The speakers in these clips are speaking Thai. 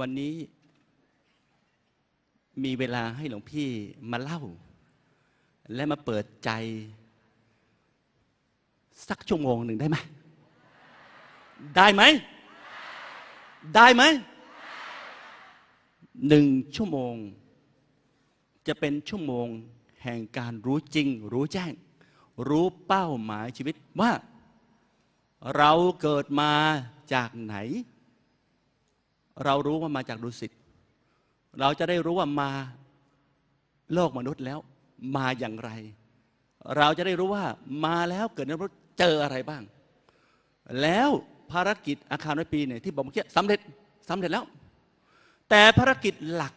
วันนี้มีเวลาให้หลวงพี่มาเล่า และมาเปิดใจ สักชั่วโมงหนึ่งได้ไหม ได้ไหม ได้ไหม หนึ่งชั่วโมง จะเป็นชั่วโมงแห่งการรู้จริง รู้แจ้ง รู้เป้าหมายชีวิตว่า เราเกิดมาจากไหน เรารู้ว่ามาจากดุสิตเราจะได้รู้ว่ามาโลกมนุษย์แล้ว มาอย่างไร เราจะได้รู้ว่ามาแล้วเกิดในมนุษย์เจออะไรบ้าง แล้วภารกิจอาคารร้อยปีเนี่ยที่บอกเมื่อกี้สำเร็จสำเร็จแล้ว แต่ภารกิจหลัก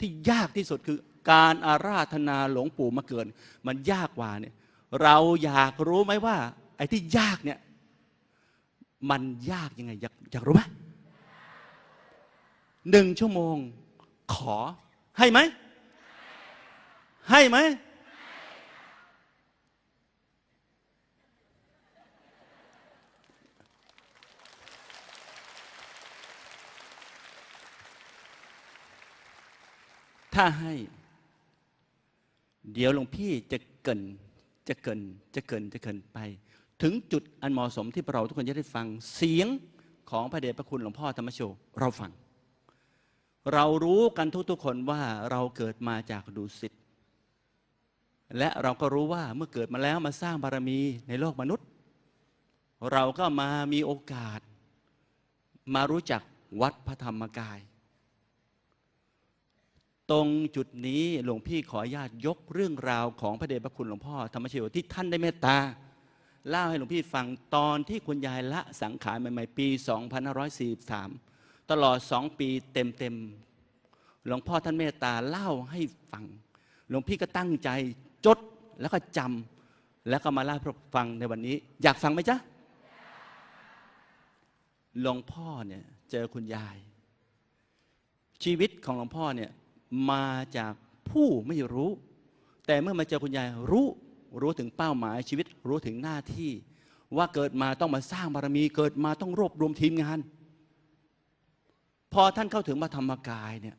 ที่ยากที่สุดคือการอาราธนาหลวงปู่มาเกิน มันยากกว่าเนี่ยเราอยากรู้ไหมว่า ไอ้ที่ยากเนี่ย มันยากยังไงอยากอยากรู้ไหม หนึ่งชั่วโมง ขอให้ไหม ให้ไหม ถ้าให้ เดี๋ยวหลวงพี่จะเกินจะเกินจะเกินจะเกินไป ถึงจุดอันเหมาะสมที่เราทุกคนจะได้ฟังเสียงของพระเดชพระคุณหลวงพ่อธรรมโชเราฟัง เรารู้กันทุกๆคนว่าเราเกิดมาจากดุสิตและเราก็รู้ว่าเมื่อเกิดมาแล้วมาสร้างบารมีในโลกมนุษย์ เราก็มามีโอกาส มารู้จักวัดพระธรรมกาย ตรงจุดนี้หลวงพี่ขออนุญาตยกเรื่องราวของพระเดชพระคุณหลวงพ่อธรรมชโยที่ท่านได้เมตตาเล่าให้หลวงพี่ฟังตอนที่คุณยายละสังขารใหม่ๆปี 2543 ตลอดสองปีเต็มๆ หลวงพ่อท่านเมตตาเล่าให้ฟัง หลวงพี่ก็ตั้งใจจดแล้วก็จำแล้วก็มาเล่าให้ฟังในวันนี้ อยากฟังไหมจ๊ะหลวงพ่อเนี่ยเจอคุณยาย ชีวิตของหลวงพ่อเนี่ยมาจากผู้ไม่รู้ แต่เมื่อมาเจอคุณยายรู้รู้ถึงเป้าหมายชีวิตรู้ถึงหน้าที่ ว่าเกิดมาต้องมาสร้างบารมีเกิดมาต้องรวบรวมทีมงาน พอท่านเข้าถึงมาธรรมกายเนี่ย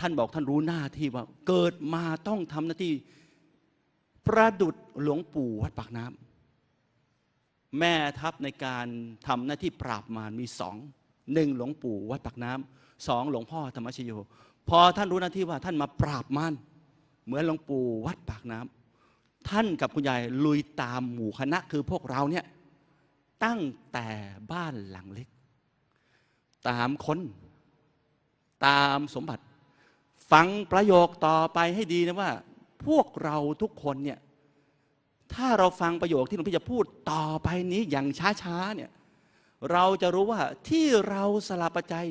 ท่านบอกท่านรู้หน้าที่ว่า เกิดมาต้องทำหน้าที่ ประดุดหลวงปู่วัดปากน้ำแม่ทัพในการทำหน้าที่ปราบมารมีสองหนึ่งหลวงปู่วัดปากน้ำสองหลวงพ่อธรรมชโย พอท่านรู้หน้าที่ว่าท่านมาปราบมารเหมือนหลวงปู่วัดปากน้ำท่านกับคุณยายลุยตามหมู่คณะคือพวกเราเนี่ยตั้งแต่บ้านหลังเล็ก ตามคนตามสมบัติ ฟังประโยคต่อไปให้ดีนะว่า พวกเราทุกคนเนี่ยถ้าเราฟังประโยคที่หลวงพี่จะพูดต่อไปนี้อย่างช้าๆเนี่ยเราจะรู้ว่าที่เราสละปัจจัย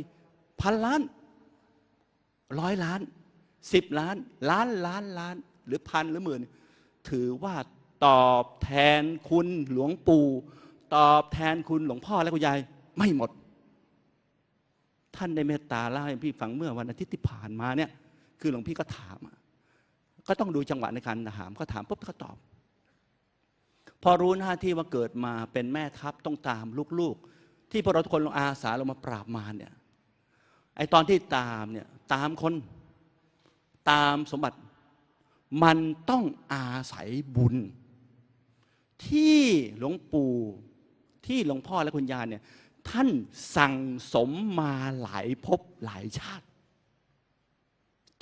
พันล้านร้อยล้านสิบล้าน ล้านล้านล้าน หรือพันหรือหมื่น ถือว่าตอบแทนคุณหลวงปู่ ตอบแทนคุณหลวงพ่อและคุณยายไม่หมด ท่านได้เมตตาเล่าให้พี่ฟังเมื่อวันอาทิตย์ที่ผ่านมาเนี่ยคือหลวงพี่ก็ถาม ก็ต้องดูจังหวะในการถามก็ถามปุ๊บก็ตอบ พอรู้หน้าที่ว่าเกิดมาเป็นแม่ทัพต้องตามลูกๆ ที่พวกเราทุกคนลงอาสาลงมาปราบมารเนี่ยไอตอนที่ตามเนี่ยตามคนตามสมบัติมันต้องอาศัยบุญ ที่หลวงปู่ที่หลวงพ่อและคุณยายเนี่ย ท่านสั่งสมมาหลายภพหลายชาติ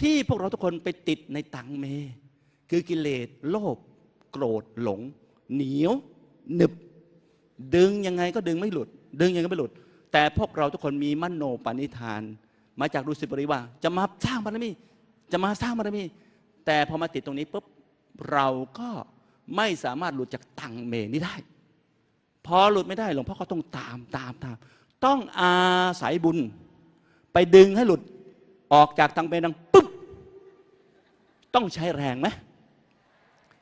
ที่พวกเราทุกคนไปติดในตังเม คือกิเลสโลภโกรธหลง เหนียวหนึบ ดึงยังไงก็ดึงไม่หลุด ดึงยังไงก็ไม่หลุด แต่พวกเราทุกคนมีมโนปณิธาน มาจากดุสิบรีว่า จะมาสร้างบารมีจะมาสร้างบารมีแต่พอมาติดตรงนี้ปุ๊บเราก็ไม่สามารถหลุดจากตังเมนี้ได้ พอหลุดไม่ได้หลวงพ่อก็ต้องตามตามตาม ต้องอาศัยบุญ ไปดึงให้หลุดออกจากตังเมดังปุ๊บ ต้องใช้แรงไหม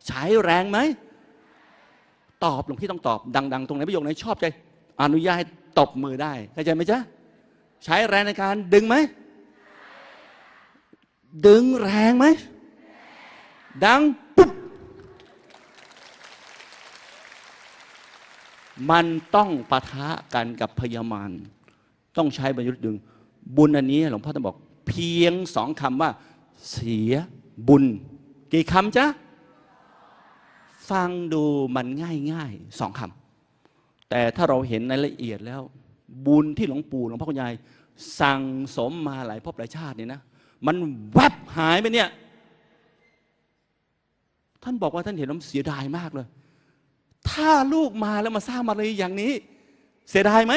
ใช้แรงไหม ตอบหลวงพี่ต้องตอบ ดัง ๆ ตรงไหนประโยคไหนชอบใจ อนุญาตให้ตบมือได้เข้าใจไหมจ๊ะใช้แรงในการดึงไหม ดึงแรงไหม ดังปุ๊บ มันต้องปะทะกันกับพยามารต้องใช้บรรยุทธ์ดึง บุญอันนี้หลวงพ่อต้องบอก เพียงสองคำว่า เสียบุญ กี่คำจ๊ะ ฟังดูมันง่ายง่ายๆสองคำแต่ถ้าเราเห็นในละเอียดแล้ว บุญที่หลวงปู่หลวงพ่อคุณยายสั่งสมมาหลายภพหลายชาติเนี่ยนะ มันแวบหายไปเนี่ย ท่านบอกว่าท่านเห็นแล้วเสียดายมากเลย ถ้าลูกมาแล้วมาสร้างมาเลยอย่างนี้ เสียดายไหม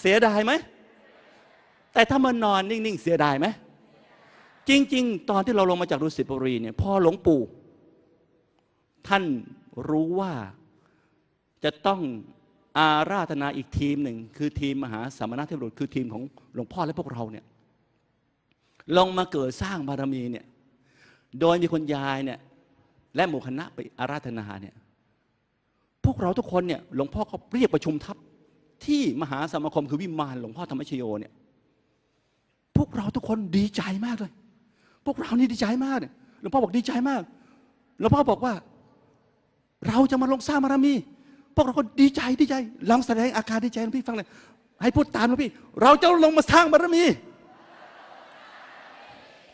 เสียดายไหม แต่ถ้ามานนอนนิ่ง ๆ เสียดายไหม จริง ๆ ตอนที่เราลงมาจากดุสิตบุรีเนี่ยพ่อหลวงปู่ ท่านรู้ว่าจะต้องอาราธนาอีกทีมหนึ่ง คือทีมมหาสมณเทพบุตรคือทีมของหลวงพ่อและพวกเราเนี่ยลงมาเกิดสร้างบารมีเนี่ยโดยมีคนยายเนี่ยและหมู่คณะไปอาราธนาเนี่ย พวกเราทุกคนเนี่ยหลวงพ่อเขาเรียกประชุมทัพที่มหาสมาคมคือวิมานหลวงพ่อธรรมชโยเนี่ยพวกเราทุกคนดีใจมากเลย พวกเรานี่ดีใจมากเนี่ยหลวงพ่อบอกดีใจมากหลวงพ่อบอกว่า เราจะมาลงสร้างบารมี พวกเราก็ดีใจดีใจลองแสดงอาการดีใจให้พี่ฟังเลยให้พูดตามนะพี่ เราจะลงมาสร้างบารมี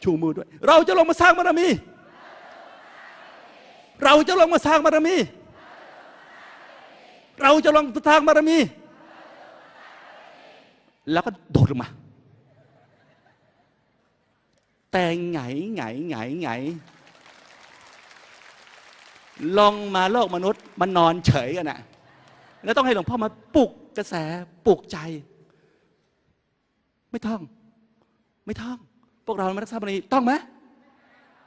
ชูมือด้วย เราจะลงมาสร้างบารมี เราจะลงมาสร้างบารมี เราจะลองมาสร้างบารมี แล้วก็โดดลงมา แต่ไงไงไงไงลองมาโลกมนุษย์มันนอนเฉยกันนะแล้วต้องให้หลวงพ่อมาปลุกกระแสปลุกใจ ไม่ต้อง ไม่ต้อง พวกเรามารักษาบารมีต้องไหม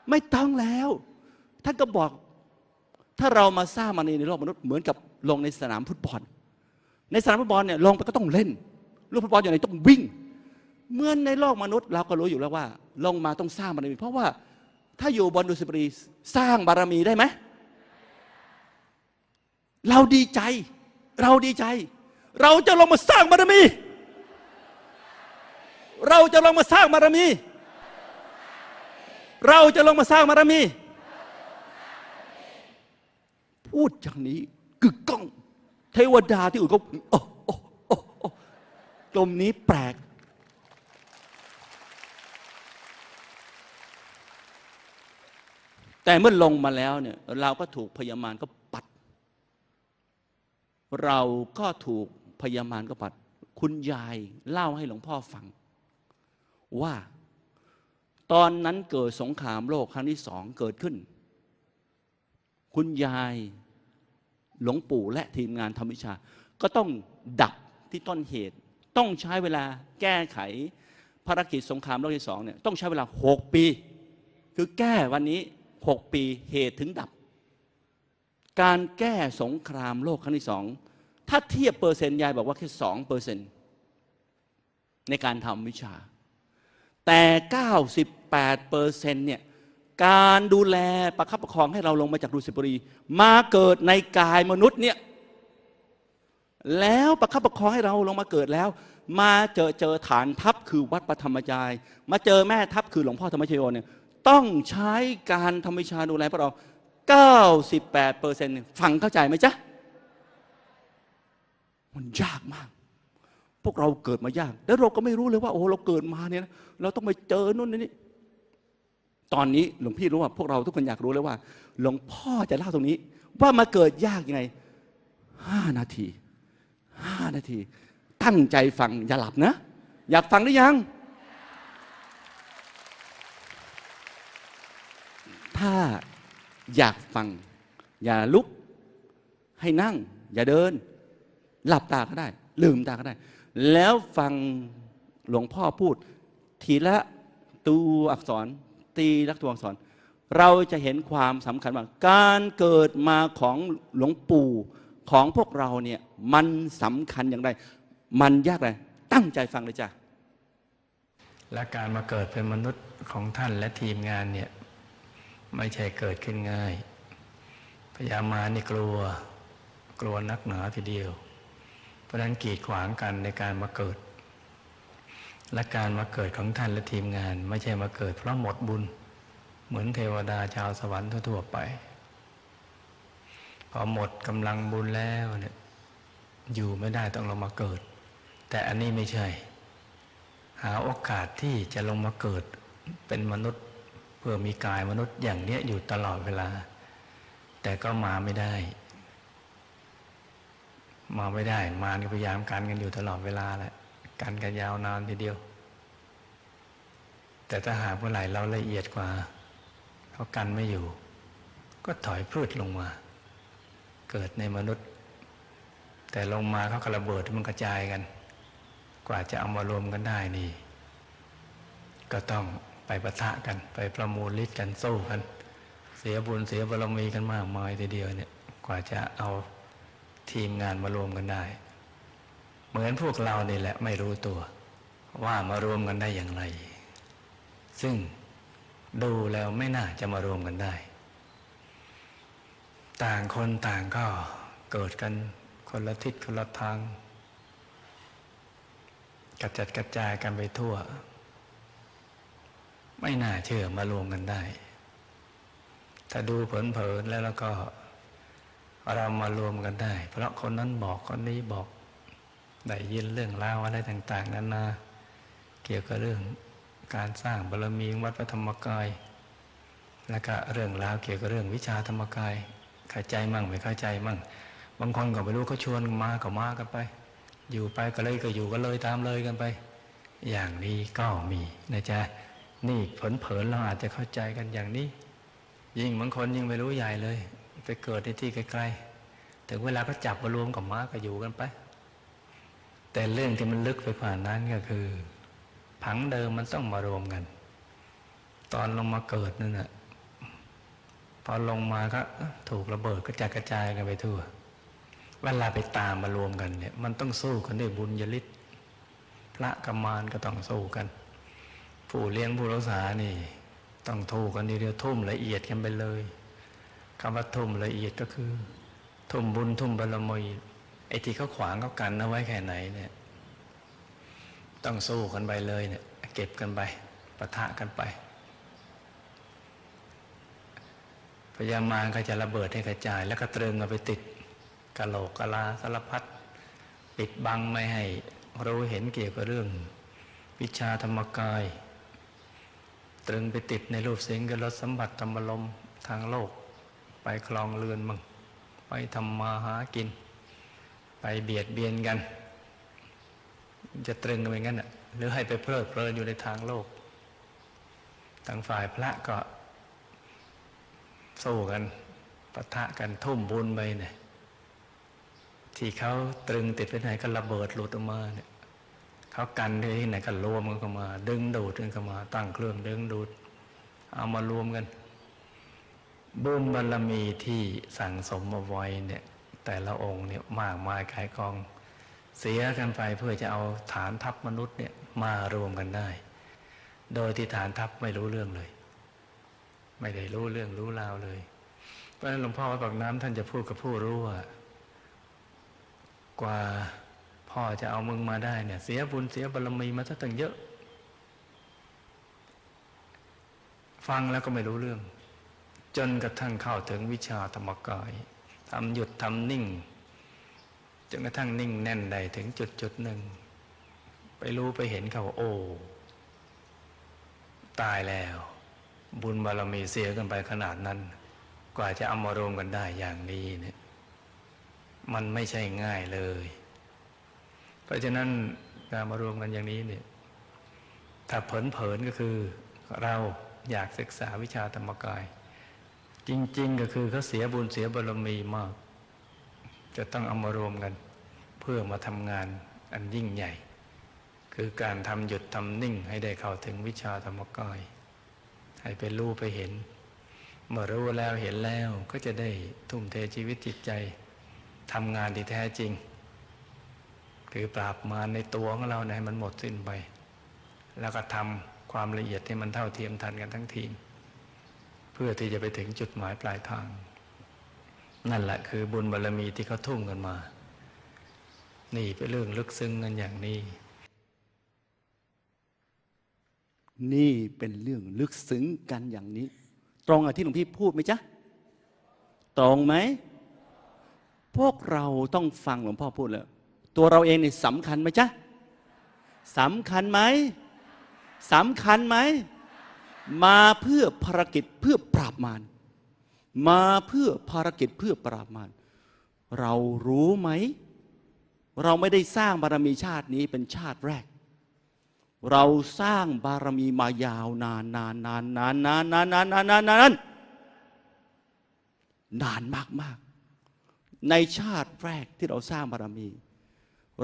ไม่ต้องแล้ว ท่านก็บอก ถ้าเรามาสร้างบารมีในโลกมนุษย์เหมือนกับลงในสนามฟุตบอล ในสนามฟุตบอลเนี่ยลงไปก็ต้องเล่น ลูกฟุตบอลอย่างไรต้องวิ่ง เมื่อในโลกมนุษย์เราก็รู้อยู่แล้วว่า ลงมาต้องสร้างบารมี เพราะว่าถ้าอยู่บนดุสิตบรีสร้างบารมีได้ไหม เราดีใจ เราดีใจ เราจะลงมาสร้างบารมี เราจะลงมาสร้างบารมี เราจะลงมาสร้างบารมี พูดอย่างนี้กึกก้อง เทวดาที่อื่นก็โอ้โอ้โอ้โอ้ลมนี้แปลก แต่เมื่อลงมาแล้วเนี่ยเราก็ถูกพยามารก็ปัด เราก็ถูกพยามารก็ปัด คุณยายเล่าให้หลวงพ่อฟัง ว่าตอนนั้นเกิดสงครามโลกครั้งที่สองเกิดขึ้น คุณยาย หลวงปู่และทีมงานทำวิชา ก็ต้องดับที่ต้นเหตุ ต้องใช้เวลาแก้ไขภารกิจสงครามโลกที่สองเนี่ยต้องใช้เวลาหกปี คือแก้วันนี้หกปีเหตุถึงดับ การแก้สงครามโลกครั้งที่สองถ้าเทียบเปอร์เซ็นต์ยายบอกว่าแค่สองเปอร์เซ็นต์ในการทำวิชา แต่ 98เปอร์เซ็นต์เนี่ย การดูแลประคับประคองให้เราลงมาจากดุสิตบุรี มาเกิดในกายมนุษย์เนี่ยแล้วประคับประคองให้เราลงมาเกิดแล้ว มาเจอเจอฐานทัพคือวัดปฐมจาย มาเจอแม่ทัพคือหลวงพ่อธรรมชโยเนี่ยต้องใช้การทำวิชาดูแลพวกเรา 98เปอร์เซ็นต์ฟังเข้าใจไหมจ๊ะ มันยากมาก พวกเราเกิดมายาก แล้วเราก็ไม่รู้เลยว่า โอ้เราเกิดมาเนี่ยนะเราต้องไปเจอนู่นนี่ ตอนนี้หลวงพี่รู้ว่าพวกเราทุกคนอยากรู้เลยว่า หลวงพ่อจะเล่าตรงนี้ ว่ามาเกิดยากยังไงห้านาทีห้านาที ตั้งใจฟังอย่าหลับนะ อยากฟังหรือยัง ถ้าอยากฟัง อย่าลุก ให้นั่ง อย่าเดิน หลับตาก็ได้ ลืมตาก็ได้ แล้วฟังหลวงพ่อพูด ทีละตัวอักษร ตีลักตัวอักษร เราจะเห็นความสำคัญว่า การเกิดมาของหลวงปู่ของพวกเราเนี่ยมันสำคัญอย่างไร มันยากเลยตั้งใจฟังเลยจ้ะและการมาเกิดเป็นมนุษย์ของท่านและทีมงานเนี่ยไม่ใช่เกิดขึ้นง่ายพยามานี่กลัวกลัวนักหนาทีเดียว เพราะฉะนั้นกีดขวางกันในการมาเกิด และการมาเกิดของท่านและทีมงาน ไม่ใช่มาเกิดเพราะหมดบุญ เหมือนเทวดาชาวสวรรค์ทั่วๆไป พอหมดกำลังบุญแล้วเนี่ยอยู่ไม่ได้ต้องเรามาเกิด แต่อันนี้ไม่ใช่ หาโอกาสที่จะลงมาเกิดเป็นมนุษย์เพื่อมีกายมนุษย์อย่างเนี้ยอยู่ตลอดเวลา แต่ก็มาไม่ได้ มาไม่ได้ มารก็พยายามกันกันอยู่ตลอดเวลาแหละ กันกันยาวนานทีเดียว แต่ถ้าหากเมื่อไหร่เราละเอียดกว่าเขากันไม่อยู่ ก็ถอยพืชลงมา เกิดในมนุษย์ แต่ลงมาเขากระเบิดมันกระจายกัน กว่าจะเอามารวมกันได้นี่ ก็ต้องไปประทะกัน ไปประมูลฤทธิ์กันสู้กัน เสียบุญเสียบารมีกันมากมายทีเดียวเนี่ย กว่าจะเอาทีมงานมารวมกันได้ เหมือนพวกเราเนี่แหละไม่รู้ตัว ว่ามารวมกันได้อย่างไร ซึ่งดูแล้วไม่น่าจะมารวมกันได้ ต่างคนต่างก็เกิดกันคนละทิศคนละทางกระจัดกระจายกันไปทั่ว ไม่น่าเชื่อมารวมกันได้ ถ้าดูเผินๆแล้วแล้วก็เรามารวมกันได้ เพราะคนนั้นบอกคนนี้บอก ได้ยินเรื่องราวอะไรต่าง ๆนานาเกี่ยวกับเรื่องการสร้างบารมีวัดพระธรรมกาย แล้วก็เรื่องราวเกี่ยวกับเรื่องวิชาธรรมกายเข้าใจมั่งไม่เข้าใจมั่ง บางคนก็ไม่รู้เขาชวนมาก็มากันไป อยู่ไปก็เลยก็อยู่ก็เลยตามเลยกันไป อย่างนี้ก็มีนะจ๊ะนี่ผลเผินๆเราอาจจะเข้าใจกันอย่างนี้ ยิ่งบางคนยิ่งไม่รู้ใหญ่เลย ไปเกิดในที่ไกลๆถึงเวลาก็จับมารวมกับม้าก็อยู่กันไป แต่เรื่องที่มันลึกไปกว่านั้นก็คือ ผังเดิมมันต้องมารวมกัน ตอนลงมาเกิดนั่นแหะพอลงมาก็ถูกระเบิดก็จัดกระจายกันไปทั่วเวลาไปตามมารวมกันเนี่ย มันต้องสู้กันด้วยบุญยฤทธิ์พระกรรมานก็ต้องสู้กัน ผู้เลี้ยงผู้รักษานี่ ต้องทูกันเดียวทุ่มละเอียดกันไปเลยคำว่าทุ่มละเอียดก็คือ ทุ่มบุญทุ่มบารมี ไอ้ที่เขาขวางเขากันเอาไว้แค่ไหนเนี่ย ต้องสู้กันไปเลยเนี่ย เก็บกันไปปะทะกันไปพยามารก็จะระเบิดให้กระจาย แล้วก็ตรึงเอาไปติดกะโหลกกะลาสารพัดปิดบังไม่ให้รู้เห็นเกี่ยวกับเรื่อง วิชาธรรมกาย ตรึงไปติดในรูปเสียงกับรสสัมผัสธรรมลมทางโลก ไปคลองเรือนมั่งไปทำมาหากิน ไปเบียดเบียนกัน จะตรึงกันไปงั้นน่ะหรือให้ไปเพลิดเพลินอยู่ในทางโลกทางฝ่ายพระก็สู้กันปะทะกันทุ่มบุญไปเนี่ยที่เขาตรึงติดไปไหนก็ระเบิดหลุดออกมาเนี่ยเขากันที่ไหนก็รวมกันเข้ามา ดึงดูดกันเข้ามา ตั้งเครื่องดึงดูด เอามารวมกันบุญบารมีที่สั่งสมมาไว้เนี่ย แต่ละองค์เนี่ยมากมายกายกอง เสียกันไปเพื่อจะเอาฐานทัพมนุษย์เนี่ยมารวมกันได้ โดยที่ฐานทัพไม่รู้เรื่องเลย ไม่ได้รู้เรื่องรู้ราวเลย เพราะฉะนั้นหลวงพ่อวัดปากน้ำท่านจะพูดกับผู้รู้ว่ากว่าพ่อจะเอามึงมาได้เนี่ย เสียบุญเสียบารมีมาซะตั้งเยอะ ฟังแล้วก็ไม่รู้เรื่อง จนกระทั่งเข้าถึงวิชาธรรมกาย ทำหยุดทำนิ่งจนกระทั่งนิ่งแน่นได้ถึงจุดจุดหนึ่ง ไปรู้ไปเห็นเขาว่าโอ้ ตายแล้ว บุญบารมีเสียกันไปขนาดนั้น กว่าจะเอามารวมกันได้อย่างนี้เนี่ยมันไม่ใช่ง่ายเลย เพราะฉะนั้นการมารวมกันอย่างนี้เนี่ยถ้าเผินๆก็คือ เราอยากศึกษาวิชาธรรมกาย จริง ๆ ก็คือเขาเสียบุญเสียบารมีมาก จะต้องเอามารวมกัน เพื่อมาทำงานอันยิ่งใหญ่ คือการทำหยุดทำนิ่งให้ได้เข้าถึงวิชาธรรมกาย ให้ไปรู้ไปเห็น เมื่อรู้แล้วเห็นแล้วก็จะได้ทุ่มเทชีวิตจิตใจทำงานที่แท้จริง คือปราบมารในตัวของเราให้มันหมดสิ้นไป แล้วก็ทำความละเอียดให้มันเท่าเทียมทันกันทั้งทีม เพื่อที่จะไปถึงจุดหมายปลายทาง นั่นแหละคือบุญบารรมีที่เขาทุ่มกันมา นี่เป็นเรื่องลึกซึ้งกันอย่างนี้ นี่เป็นเรื่องลึกซึ้งกันอย่างนี้ ตรงกับที่หลวงพี่พูดไหมจ๊ะ ตรงไหม พวกเราต้องฟังหลวงพ่อพูดแล้ว ตัวเราเองเนี่ยสำคัญไหมจ๊ะสำคัญไหมสำคัญไหม มาเพื่อภารกิจเพื่อปราบมารมาเพื่อภารกิจเพื่อปราบมารเรารู้ไหม เราไม่ได้สร้างบารมีชาตินี้เป็นชาติแรก เราสร้างบารมีมายาวนานนานนานนานนานนานนานนานนานนานนานมากมากในชาติแรกที่เราสร้างบารมี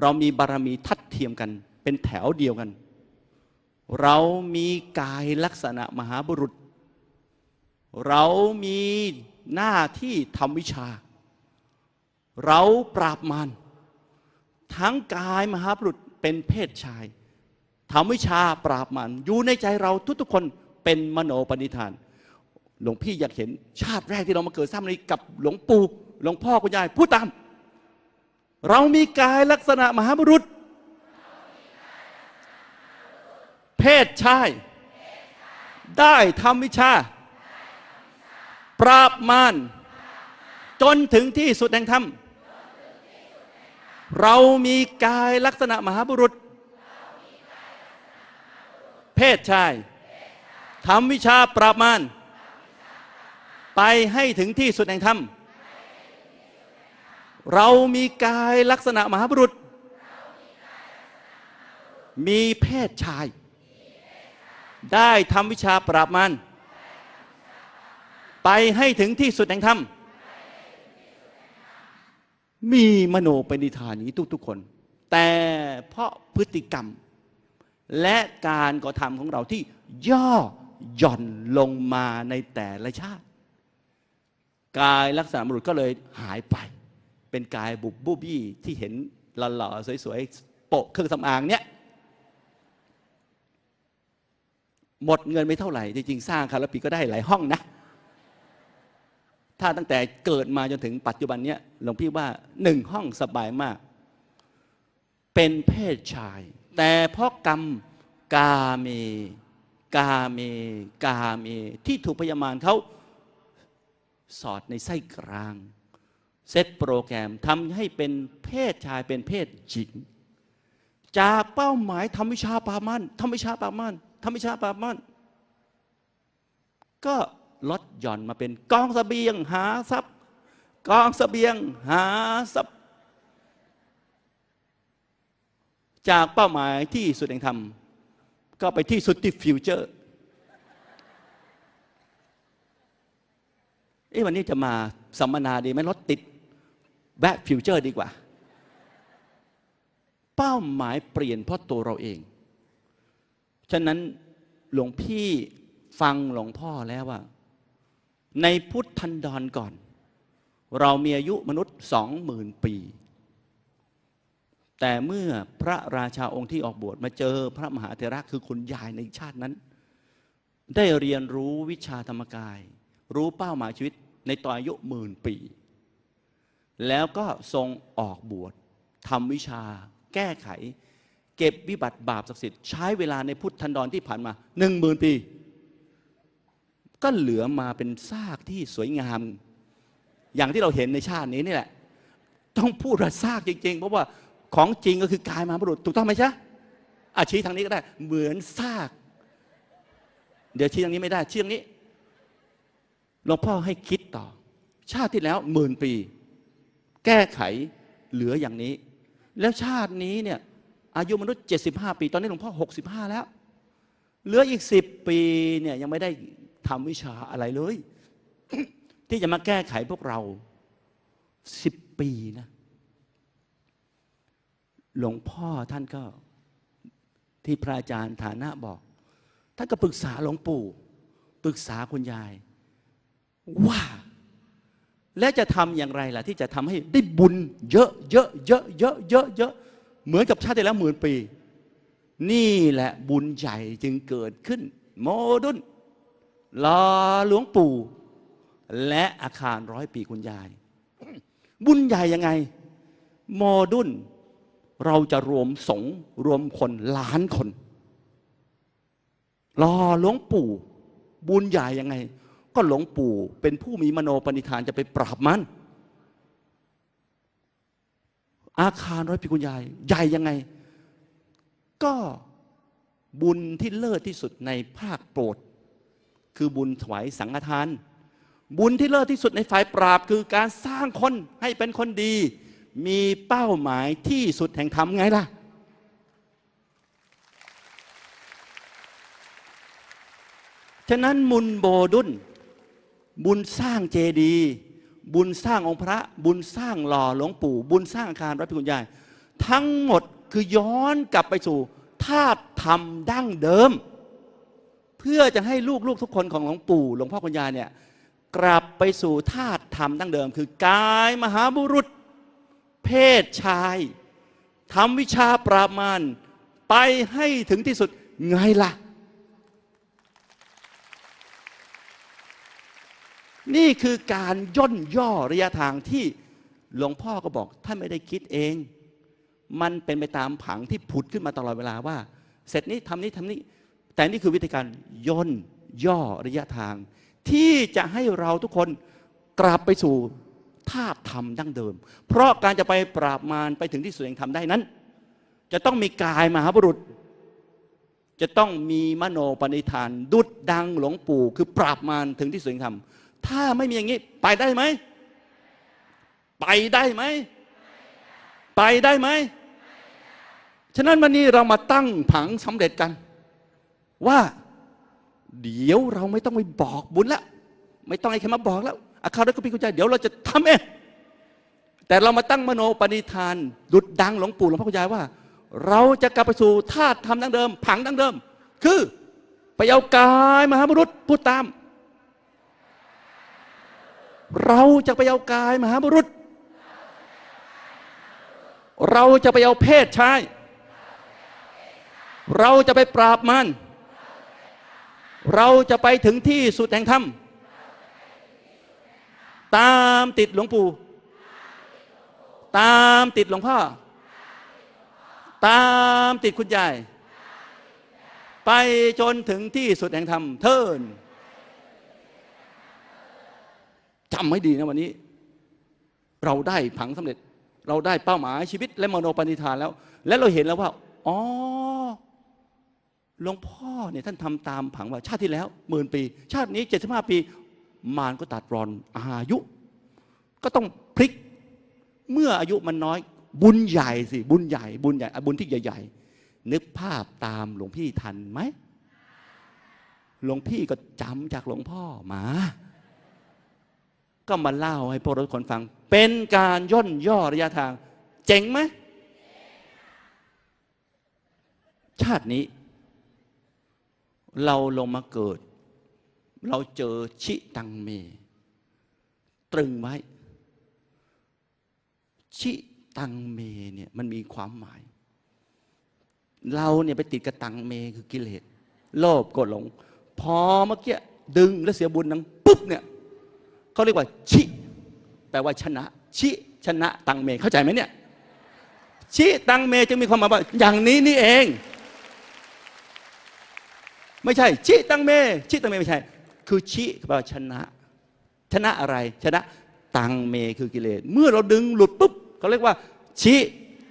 เรามีบารมีทัดเทียมกัน เป็นแถวเดียวกัน เรามีกายลักษณะมหาบุรุษ เรามีหน้าที่ทำวิชา เราปราบมารทั้งกายมหาบุรุษเป็นเพศชายทำวิชาปราบมารอยู่ในใจเราทุกๆคนเป็นมโนปณิธาน หลวงพี่อยากเห็นชาติแรกที่เรามาเกิดสร้างนี้กับหลวงปู่หลวงพ่อคุณยายพูดตาม เรามีกายลักษณะมหาบุรุษ เพศชาย ได้ทำวิชา ปราบมารจนถึงที่สุดแห่งธรรม เรามีกายลักษณะมหาบุรุษ เพศชายทำวิชาปราบมารไปให้ถึงที่สุดแห่งธรรม เรามีกายลักษณะมหาบุรุษ มีเพศชาย ได้ทำวิชาปราบมารไปให้ถึงที่สุดแห่งธรรม มีมโนปณิธานนี้ทุกๆคน แต่เพราะพฤติกรรม และการกระทำของเราที่ย่อหย่อนลงมาในแต่ละชาติ กายลักษณะบุรุษก็เลยหายไป เป็นกายบุบบูบี้ที่เห็นหล่อๆสวยๆโปะเครื่องสำอางเนี้ย หมดเงินไม่เท่าไหร่ จริงๆ สร้างคาราปีก็ได้หลายห้องนะ ถ้าตั้งแต่เกิดมาจนถึงปัจจุบันเนี้ยหลวงพี่ว่าหนึ่งห้องสบายมาก เป็นเพศชาย แต่เพราะกรรมกาเม กาเม กาเม ที่ถูกพยามารเขาสอดในไส้กลาง เซตโปรแกรมทำให้เป็นเพศชายเป็นเพศหญิงจากเป้าหมายทำวิชาปามันทำวิชาปามัน ทำวิชาปรามันก็ลดหย่อนมาเป็นกองเสบียงหาทรัพย์ กองเสบียงหาทรัพย์ จากเป้าหมายที่สุดแห่งธรรม ก็ไปที่สุดที่ฟิวเจอร์เอ้วันนี้จะมาสัมมนาดีไหมรถติดแวะฟิวเจอร์ดีกว่า เป้าหมายเปลี่ยนเพราะตัวเราเอง ฉะนั้นหลวงพี่ฟังหลวงพ่อแล้วว่า ในพุทธันดรก่อน เรามีอายุมนุษย์สองหมื่นปี แต่เมื่อพระราชาองค์ที่ออกบวชมาเจอพระมหาเถระคือคุณยายในชาตินั้น ได้เรียนรู้วิชาธรรมกาย รู้เป้าหมายชีวิตในตอนอายุหมื่นปี แล้วก็ทรงออกบวชทำวิชาแก้ไข เก็บวิบัติบาปศักดิ์สิทธิ์ใช้เวลาในพุทธันดรที่ผ่านมาหนึ่งหมื่นปี ก็เหลือมาเป็นซากที่สวยงาม อย่างที่เราเห็นในชาตินี้นี่แหละ ต้องพูดว่าซากจริง ๆ เพราะว่าของจริงก็คือกายมาบุรุษถูกต้องไหมจ๊ะอาชี้ทางนี้ก็ได้ เหมือนซาก เดี๋ยวชี้ทางนี้ไม่ได้ชี้ทางนี้หลวงพ่อให้คิดต่อ ชาติที่แล้วหมื่นปี แก้ไขเหลืออย่างนี้ แล้วชาตินี้เนี่ย อายุมนุษย์ 75 ปี ตอนนี้หลวงพ่อ 65 แล้ว เหลืออีก 10 ปีเนี่ยยังไม่ได้ทำวิชาอะไรเลย ที่จะมาแก้ไขพวกเรา 10 ปีนะ หลวงพ่อท่านก็ที่พระอาจารย์ฐานะบอก ท่านก็ปรึกษาหลวงปู่ ปรึกษาคุณยาย ว่า และจะทำอย่างไรล่ะ ที่จะทำให้ได้บุญ เยอะเยอะเยอะเยอะเยอะเยอะ เหมือนกับชาติที่แล้วหมื่นปี นี่แหละบุญใหญ่จึงเกิดขึ้น โมดุลรอหลวงปู่ และอาคารร้อยปีคุณยาย บุญใหญ่ยังไง โมดุลเราจะรวมสงรวมคนล้านคนรอหลวงปู่ บุญใหญ่ยังไง ก็หลวงปู่เป็นผู้มีมโนปณิธานจะไปปราบมัน อาคารร้อยปีคุณยาย ใหญ่ยังไง ก็บุญที่เลิศที่สุดในภาคโปรด คือบุญถวายสังฆทาน บุญที่เลิศที่สุดในฝ่ายปราบ คือการสร้างคนให้เป็นคนดี มีเป้าหมายที่สุดแห่งธรรมไงล่ะ ฉะนั้นมุนโบดุลบุญสร้างเจดีย์ บุญสร้างองค์พระ บุญสร้างหล่อหลวงปู่ บุญสร้างอาคารรัฐพิคุณยายทั้งหมดคือย้อนกลับไปสู่ธาตุธรรมดั้งเดิม เพื่อจะให้ลูกๆทุกคนของหลวงปู่หลวงพ่อคุณยายเนี่ยกลับไปสู่ธาตุธรรมดั้งเดิม คือกายมหาบุรุษ เพศชายทำวิชาปรามารไปให้ถึงที่สุดไงล่ะ นี่คือการย่นย่อระยะทางที่หลวงพ่อก็บอกท่านไม่ได้คิดเอง มันเป็นไปตามผังที่ผุดขึ้นมาตลอดเวลาว่า เสร็จนี้ทำนี้ทำนี้ แต่นี่คือวิธีการย่นย่อระยะทาง ที่จะให้เราทุกคนกลับไปสู่ธาตุธรรมดั้งเดิม เพราะการจะไปปราบมารไปถึงที่สุดแห่งธรรมได้นั้น จะต้องมีกายมหาบุรุษ จะต้องมีมโนปณิธาน ดุดดังหลวงปู่ คือปราบมารถึงที่สุดแห่งธรรม ถ้าไม่มีอย่างนี้ ไปได้ไหม ไปได้ไหม ไปได้ไหม ฉะนั้นวันนี้เรามาตั้งผังสำเร็จกัน ว่า เดี๋ยวเราไม่ต้องไปบอกบุญแล้วไม่ต้องให้ใครมาบอกแล้วอาคารรักพี่กุญแจเดี๋ยวเราจะทำเองแต่เรามาตั้งมโนปณิธาน ดุดดังหลวงปู่หลวงพ่อคุณยายว่า เราจะกลับไปสู่ธาตุธรรมดั้งเดิม ผังดั้งเดิม คือไปเอากายมหาบุรุษพูดตาม เราจะไปเอากายมหาบุรุษ เราจะไปเอาเพศชาย เราจะไปปราบมัน เราจะไปถึงที่สุดแห่งธรรม ตามติดหลวงปู่ ตามติดหลวงพ่อ ตามติดคุณยาย ไปจนถึงที่สุดแห่งธรรมเทิน จำให้ดีนะวันนี้ เราได้ผังสำเร็จ เราได้เป้าหมายชีวิตและมโนปณิธานแล้ว และเราเห็นแล้วว่าอ๋อหลวงพ่อเนี่ยท่านทำตามผังว่าชาติที่แล้วหมื่นปี ชาตินี้เจ็ดสิบห้าปี มารก็ตัดรอนอายุ ก็ต้องพลิก เมื่ออายุมันน้อย บุญใหญ่สิ บุญใหญ่ บุญใหญ่บุญที่ใหญ่ ๆ นึกภาพตามหลวงพี่ทันไหมหลวงพี่ก็จำจากหลวงพ่อมา ก็มาเล่าให้พวกเราทุกคนฟัง เป็นการย่นย่อระยะทาง เจ๋งไหมชาตินี้ เราลงมาเกิด เราเจอชิตังเม ตรึงไว้ ชิตังเมเนี่ยมันมีความหมาย เราเนี่ยไปติดกับตังเมคือกิเลสโลภโกรธหลง พอเมื่อกี้ดึงแล้วเสียบุญนังปุ๊บเนี่ย เขาเรียกว่า ชิ แปลว่าชนะ ชิชนะ ตังเมเข้าใจไหมเนี่ย ชิตังเมจึงมีความหมายว่าอย่างนี้นี่เอง ไม่ใช่ ชิตังเม ชิตังเมไม่ใช่ คือชิแปลว่าชนะ ชนะอะไร ชนะ ตังเมคือกิเลส เมื่อเราดึงหลุดปุ๊บเขาเรียกว่า ชิ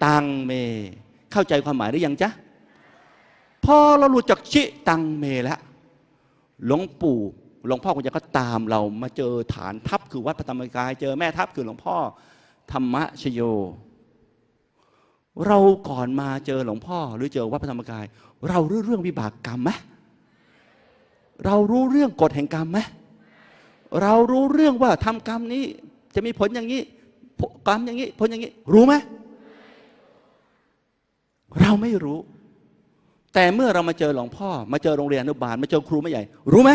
ตังเม เข้าใจความหมายหรือยังจ๊ะพอเราหลุดจากชิตังเมแล้วหลวงปู่ หลวงพ่อคุณจะก็ตามเรามาเจอฐานทัพคือวัดพระธรรมกาย เจอแม่ทัพคือหลวงพ่อธรรมชโย เราก่อนมาเจอหลวงพ่อหรือเจอวัดพระธรรมกาย เรารู้เรื่องวิบากกรรมไหมเรารู้เรื่องกฎแห่งกรรมไหมเรารู้เรื่องว่าทำกรรมนี้จะมีผลอย่างนี้กรรมอย่างนี้ผลอย่างนี้ รู้ไหมเราไม่รู้ แต่เมื่อเรามาเจอหลวงพ่อ มาเจอโรงเรียนอนุบาล มาเจอครูไม่ใหญ่ รู้ไหม